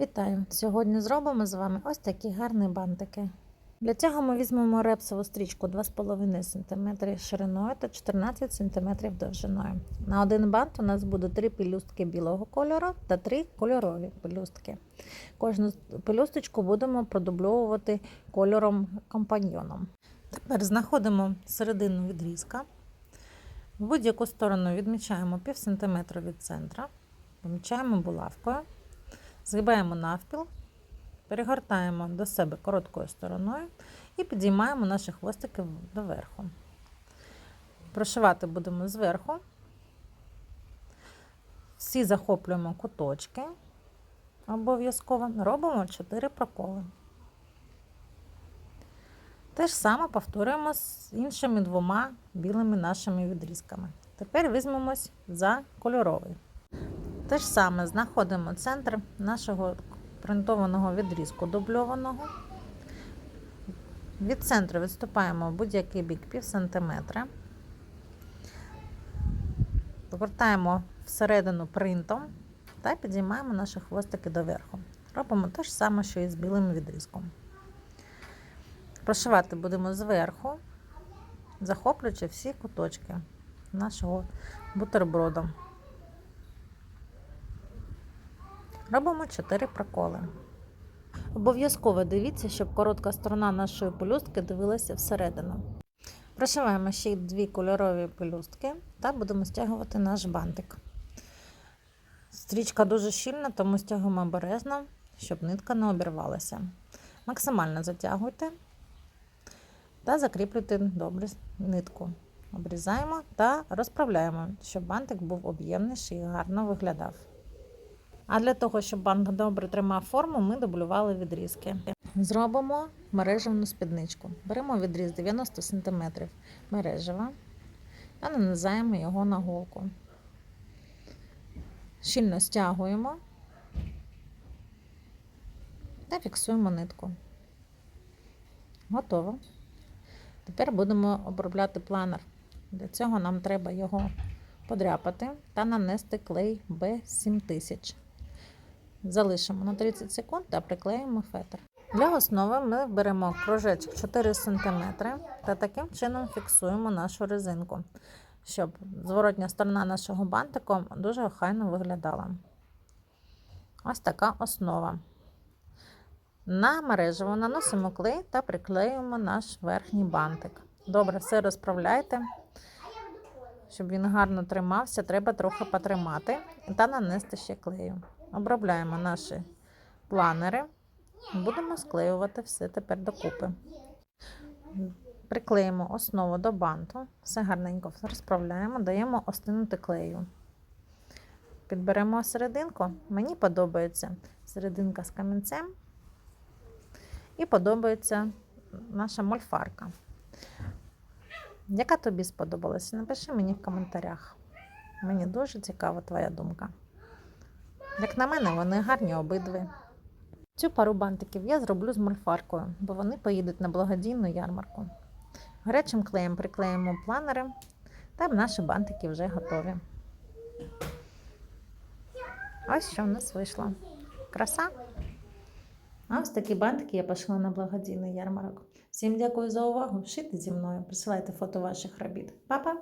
Вітаю! Сьогодні зробимо з вами ось такі гарні бантики. Для цього ми візьмемо репсову стрічку 2,5 см шириною та 14 см довжиною. На один бант у нас буде 3 пелюстки білого кольору та 3 кольорові пелюстки. Кожну пелюсточку будемо продубльовувати кольором компаньйоном. Тепер знаходимо середину відрізка. В будь-яку сторону відмічаємо пів сантиметра від центра, помічаємо булавкою. Згибаємо навпіл, перегортаємо до себе короткою стороною і підіймаємо наші хвостики доверху. Прошивати будемо зверху. Всі захоплюємо куточки обов'язково, робимо 4 проколи. Те ж саме повторюємо з іншими двома білими нашими відрізками. Тепер візьмемось за кольоровий. Те ж саме знаходимо центр нашого принтованого відрізку дубльованого. Від центру відступаємо будь-який бік пів сантиметра. Повертаємо всередину принтом та підіймаємо наші хвостики доверху. Робимо те ж саме, що і з білим відрізком. Прошивати будемо зверху, захоплюючи всі куточки нашого бутерброду. Робимо 4 проколи. Обов'язково дивіться, щоб коротка сторона нашої пелюстки дивилася всередину. Прошиваємо ще дві кольорові пелюстки та будемо стягувати наш бантик. Стрічка дуже щільна, тому стягуємо обережно, щоб нитка не обірвалася. Максимально затягуйте та закріплюйте добре нитку. Обрізаємо та розправляємо, щоб бантик був об'ємніший і гарно виглядав. А для того, щоб бант добре тримав форму, ми дублювали відрізки. Зробимо мережевну спідничку. Беремо відріз 90 см мережева та нанизаємо його на голку. Щільно стягуємо та фіксуємо нитку. Готово. Тепер будемо обробляти планер. Для цього нам треба його подряпати та нанести клей B7000. Залишимо на 30 секунд та приклеїмо фетр. Для основи ми беремо кружечок 4 см та таким чином фіксуємо нашу резинку, щоб зворотня сторона нашого бантику дуже охайно виглядала. Ось така основа. На мережево наносимо клей та приклеюємо наш верхній бантик. Добре, все розправляйте. Щоб він гарно тримався, треба трохи потримати та нанести ще клею. Обробляємо наші планери, будемо склеювати все тепер докупи. Приклеїмо основу до банту, все гарненько розправляємо, даємо остинути клею. Підберемо серединку. Мені подобається серединка з камінцем і подобається наша мольфарка. Яка тобі сподобалася? Напиши мені в коментарях. Мені дуже цікава твоя думка. Як на мене, вони гарні обидві. Цю пару бантиків я зроблю з мольфаркою, бо вони поїдуть на благодійну ярмарку. Гарячим клеєм приклеїмо планери, та наші бантики вже готові. Ось що в нас вийшло. Краса. А ось такі бантики я пішла на благодійний ярмарок. Всім дякую за увагу. Шити зі мною. Присилайте фото ваших робіт. Па-па!